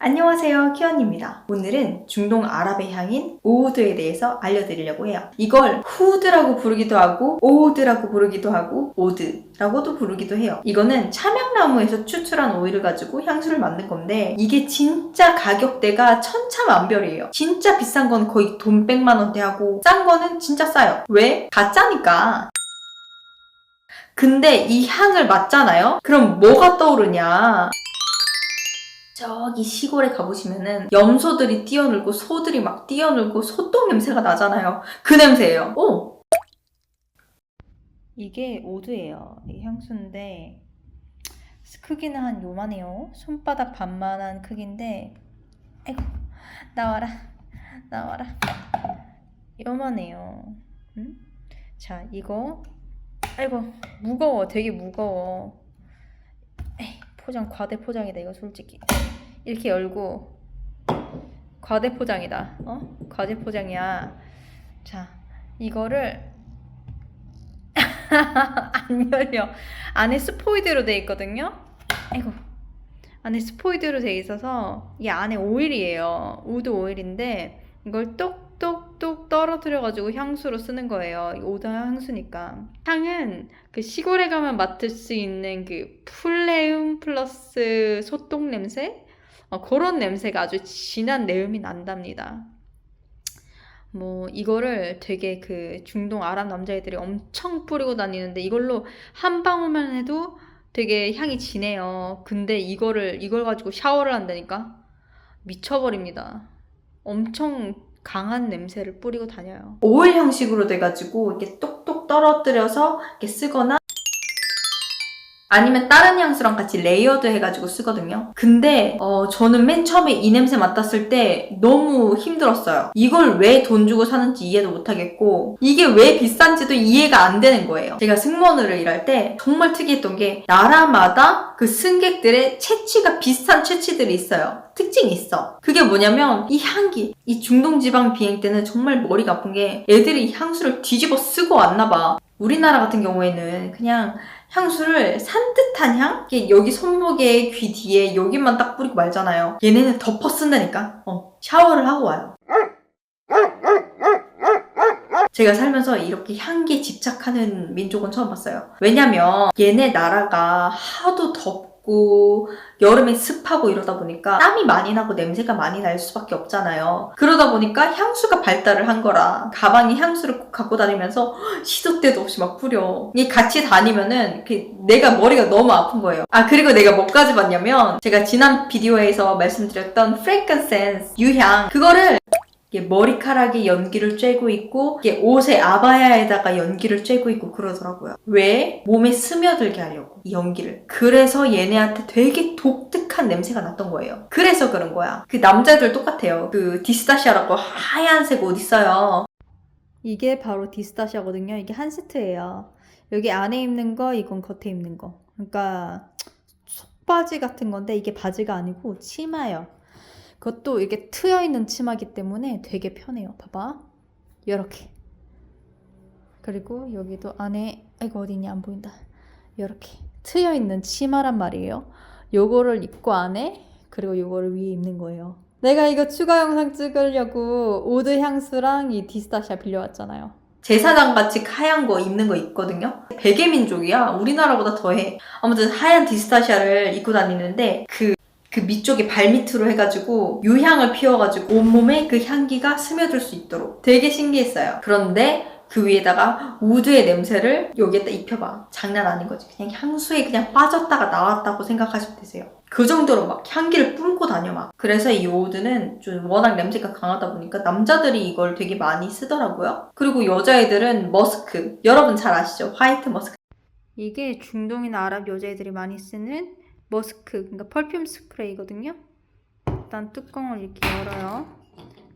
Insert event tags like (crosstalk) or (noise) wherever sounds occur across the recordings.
안녕하세요, 키언입니다. 오늘은 중동 아랍의 향인 오우드에 대해서 알려드리려고 해요. 이걸 후드라고 부르기도 하고 오우드라고 부르기도 하고 오드라고도 부르기도 해요. 이거는 참향나무에서 추출한 오일을 가지고 향수를 만든 건데 이게 진짜 가격대가 천차만별이에요. 진짜 비싼 건 거의 돈 100만 원대 하고 싼 거는 진짜 싸요. 왜? 가짜니까. 근데 이 향을 맡잖아요? 그럼 뭐가 떠오르냐? 저기 시골에 가보시면은 염소들이 뛰어놀고 소들이 막 뛰어놀고 소똥 냄새가 나잖아요. 그 냄새예요. 오! 이게 오드예요. 이 향수인데 크기는 한 요만해요. 손바닥 반만한 크기인데 아이고 나와라 나와라 요만해요. 응? 자 이거 아이고 무거워 되게 무거워. 포장 과대 포장이다. 이거 솔직히. 이렇게 열고 과대 포장이다. 어? 과대 포장이야. 자 이거를 (laughs) 안 열려. 안에 스포이드로 돼 있거든요. 아이고. 안에 스포이드로 돼 있어서 이게 안에 오일이에요. 우드 오일인데 이걸 똑 똑똑 떨어뜨려 가지고 향수로 쓰는 거예요 이 오드 향수니까 향은 그 시골에 가면 맡을 수 있는 그 플레움 플러스 소똥 냄새 어, 그런 냄새가 아주 진한 내음이 난답니다. 뭐 이거를 되게 그 중동 아랍 남자애들이 엄청 뿌리고 다니는데 이걸로 한 방울만 해도 되게 향이 진해요. 근데 이거를 이걸 가지고 샤워를 한다니까 미쳐버립니다. 엄청 강한 냄새를 뿌리고 다녀요. 오일 형식으로 돼가지고 이렇게 똑똑 떨어뜨려서 이렇게 쓰거나 아니면 다른 향수랑 같이 레이어드 해가지고 쓰거든요. 근데 어, 저는 맨 처음에 이 냄새 맡았을 때 너무 힘들었어요. 이걸 왜 돈 주고 사는지 이해도 못하겠고 이게 왜 비싼지도 이해가 안 되는 거예요. 제가 승무원으로 일할 때 정말 특이했던 게 나라마다 그 승객들의 채취가 비슷한 채취들이 있어요. 특징이 있어. 그게 뭐냐면 이 향기, 이 중동 지방 비행 때는 정말 머리가 아픈 게 애들이 향수를 뒤집어 쓰고 왔나 봐. 우리나라 같은 경우에는 그냥 향수를 산뜻한 향? 여기 손목에 귀 뒤에 여기만 딱 뿌리고 말잖아요. 얘네는 덮어 쓴다니까. 어, 샤워를 하고 와요. 제가 살면서 이렇게 향기에 집착하는 민족은 처음 봤어요. 왜냐면 얘네 나라가 하도 덥고 여름에 습하고 이러다 보니까 땀이 많이 나고 냄새가 많이 날 수밖에 없잖아요. 그러다 보니까 향수가 발달을 한 거라 가방에 향수를 꼭 갖고 다니면서 시도 때도 없이 막 뿌려. 이게 같이 다니면은 내가 머리가 너무 아픈 거예요. 아 그리고 내가 뭐까지 봤냐면 제가 지난 비디오에서 말씀드렸던 프랭크센스 유향 그거를 이게 머리카락에 연기를 쬐고 있고 이게 옷의 아바야에다가 연기를 쬐고 있고 그러더라고요. 왜? 몸에 스며들게 하려고 이 연기를. 그래서 얘네한테 되게 독특한 냄새가 났던 거예요. 그래서 그런 거야. 그 남자들 똑같아요. 그 디스타시아라고 하얀색 옷 있어요. 이게 바로 디스타시아거든요. 이게 한 세트예요. 여기 안에 입는 거, 이건 겉에 입는 거. 그러니까 속바지 같은 건데 이게 바지가 아니고 치마예요. 그것도 이렇게 트여 있는 치마기 때문에 되게 편해요. 봐봐. 이렇게. 그리고 여기도 안에 이거 어디냐 안 보인다. 이렇게 트여 있는 치마란 말이에요. 요거를 입고 안에 그리고 요거를 위에 입는 거예요. 내가 이거 추가 영상 찍으려고 오드 향수랑 이 디스타시아 빌려왔잖아요. 제사장 같이 하얀 거 입는 거 있거든요. 베개 민족이야. 우리나라보다 더해. 아무튼 하얀 디스타시아를 입고 다니는데 그 그 밑쪽에 발 밑으로 해가지고 유향을 피워가지고 온몸에 그 향기가 스며들 수 있도록 되게 신기했어요. 그런데 그 위에다가 우드의 냄새를 여기에다 입혀봐. 장난 아닌 거지. 그냥 향수에 그냥 빠졌다가 나왔다고 생각하시면 되세요. 그 정도로 막 향기를 뿜고 다녀 막. 그래서 이 오드는 좀 워낙 냄새가 강하다 보니까 남자들이 이걸 되게 많이 쓰더라고요. 그리고 여자애들은 머스크. 여러분 잘 아시죠? 화이트 머스크. 이게 중동이나 아랍 여자애들이 많이 쓰는 머스크, 그러니까 펄퓸 스프레이거든요. 일단 뚜껑을 이렇게 열어요.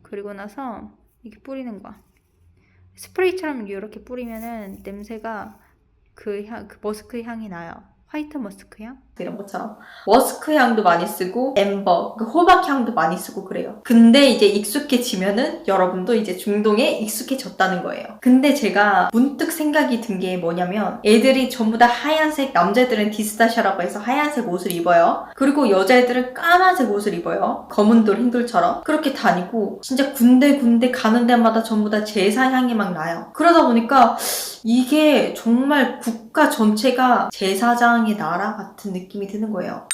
그리고 나서 이렇게 뿌리는 거야. 스프레이처럼 이렇게 뿌리면은 냄새가 그 향, 그 머스크 향이 나요. 화이트 머스크 향. 이런 것처럼 머스크 향도 많이 쓰고 엠버, 그 호박 향도 많이 쓰고 그래요. 근데 이제 익숙해지면은 여러분도 이제 중동에 익숙해졌다는 거예요. 근데 제가 문득 생각이 든 게 뭐냐면 애들이 전부 다 하얀색 남자애들은 디스타샤라고 해서 하얀색 옷을 입어요. 그리고 여자애들은 까만색 옷을 입어요. 검은 돌, 흰 돌처럼 그렇게 다니고 진짜 군데군데 가는 데마다 전부 다 제사 향이 막 나요. 그러다 보니까 이게 정말 국가 전체가 제사장의 나라 같은 느낌 이 드는 거예요.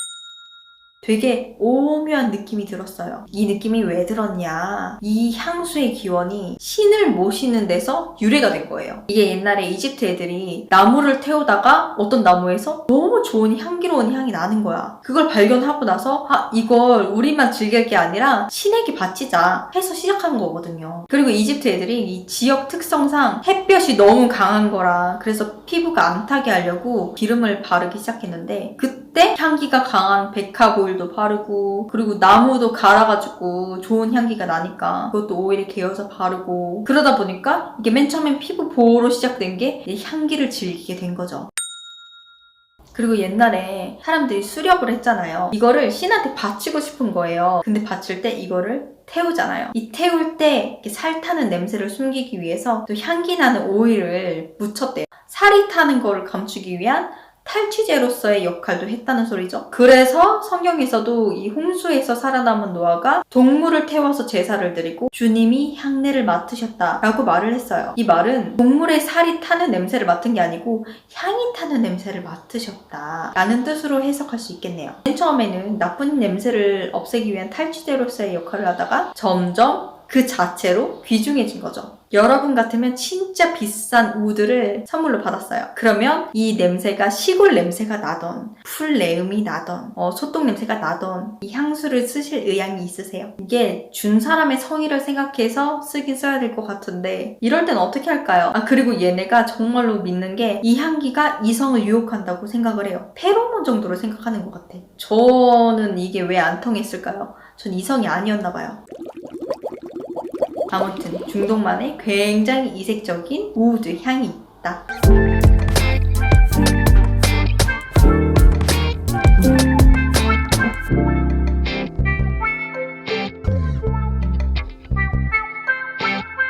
되게 오묘한 느낌이 들었어요. 이 느낌이 왜 들었냐? 이 향수의 기원이 신을 모시는 데서 유래가 된 거예요. 이게 옛날에 이집트 애들이 나무를 태우다가 어떤 나무에서 너무 좋은 향기로운 향이 나는 거야. 그걸 발견하고 나서 아 이걸 우리만 즐길 게 아니라 신에게 바치자 해서 시작한 거거든요. 그리고 이집트 애들이 이 지역 특성상 햇볕이 너무 강한 거라 그래서 피부가 안 타게 하려고 기름을 바르기 시작했는데 그때 향기가 강한 백합 오일도 바르고 그리고 나무도 갈아가지고 좋은 향기가 나니까 그것도 오일에 개어서 바르고 그러다 보니까 이게 맨 처음엔 피부 보호로 시작된 게이 향기를 즐기게 된 거죠. 그리고 옛날에 사람들이 수렵을 했잖아요. 이거를 신한테 바치고 싶은 거예요. 근데 바칠 때 이거를 태우잖아요. 이 태울 때 살 타는 냄새를 숨기기 위해서 또 향기 나는 오일을 묻혔대요. 살이 타는 거를 감추기 위한 탈취제로서의 역할도 했다는 소리죠. 그래서 성경에서도 이 홍수에서 살아남은 노아가 동물을 태워서 제사를 드리고 주님이 향내를 맡으셨다라고 말을 했어요. 이 말은 동물의 살이 타는 냄새를 맡은 게 아니고 향이 타는 냄새를 맡으셨다라는 뜻으로 해석할 수 있겠네요. 맨 처음에는 나쁜 냄새를 없애기 위한 탈취제로서의 역할을 하다가 점점 그 자체로 귀중해진 거죠. 여러분 같으면 진짜 비싼 우드를 선물로 받았어요. 그러면 이 냄새가 시골 냄새가 나던, 풀 내음이 나던, 어, 소똥 냄새가 나던 이 향수를 쓰실 의향이 있으세요? 이게 준 사람의 성의를 생각해서 쓰긴 써야 될 것 같은데 이럴 땐 어떻게 할까요? 아 그리고 얘네가 정말로 믿는 게 이 향기가 이성을 유혹한다고 생각을 해요. 페로몬 정도로 생각하는 것 같아. 저는 이게 왜 안 통했을까요? 전 이성이 아니었나 봐요. 아무튼 중동만의 굉장히 이색적인 우드 향이 있다.